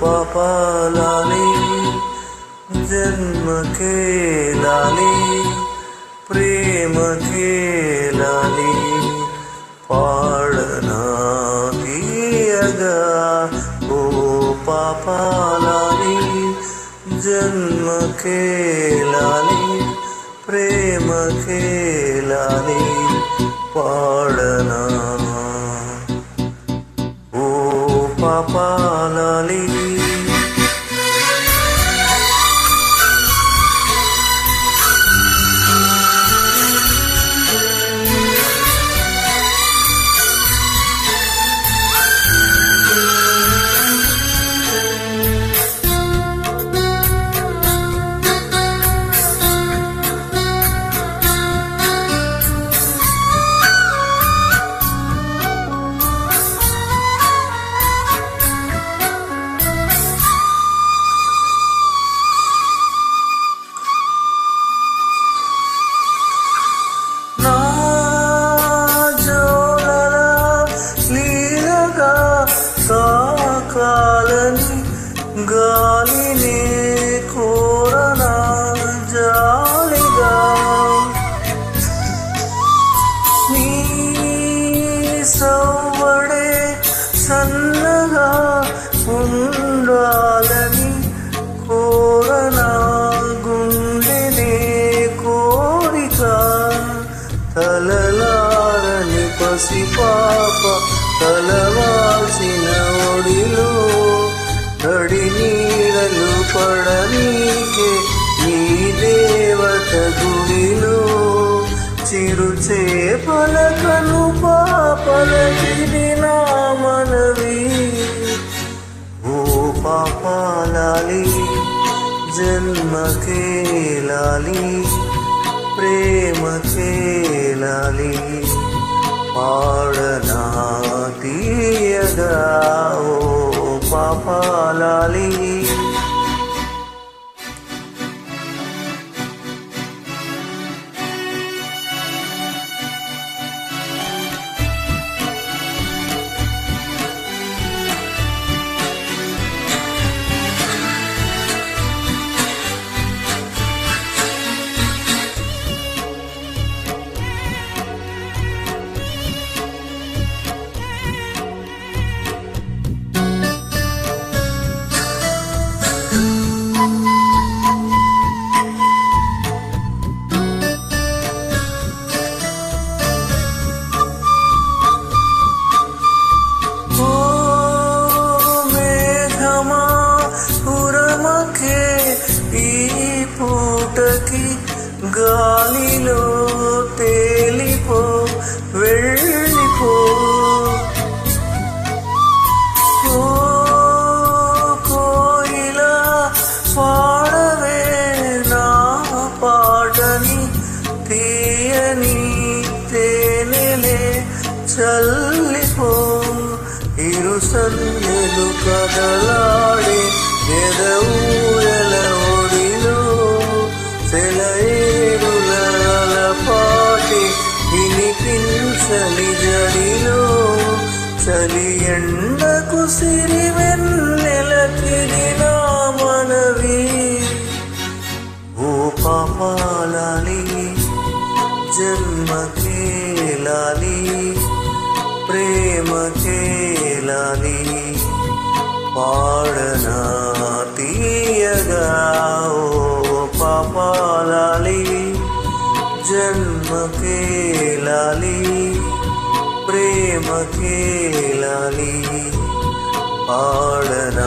पापा लाली जन्म के लाली प्रेम के लाली पाड़ना दियगा ओ पापा लाली जन्म के लाली प्रेम के लाली पाड़ గాలిని కోరనా జాలిగా. నీ సవ్వడే సన్నగా ఉండాలని కోరనా గుండెనే కోరిక. తలలారని పసిపాప తలవాల్సిన ఒడిలో తడి నీడలు పడనీకే నీ దేవత గుడిలో చిరు చేపలకను పాపలకిది నా మనవి ఓ పాపాలాలి జన్మకే లాలి ప్రేమకే లాలి పాడనా తీయగా ఓ పాపాలాలి గాలిలో తేలిపో వెళ్ళిపో. కోయిలా పాడవే నా పాటని తీయని తేనెలే చల్లిపో. ఇరు సన్నెలు కదలాడే ఎదవుల ఒడిలో చలి ఎండకు సిరి వెన్నెలకిది నా మనవి. ఓ పాపాలాలి జన్మకే లాలి ప్రేమకే లాలి పాడనా ప్రేమకేలాలి పాడనా?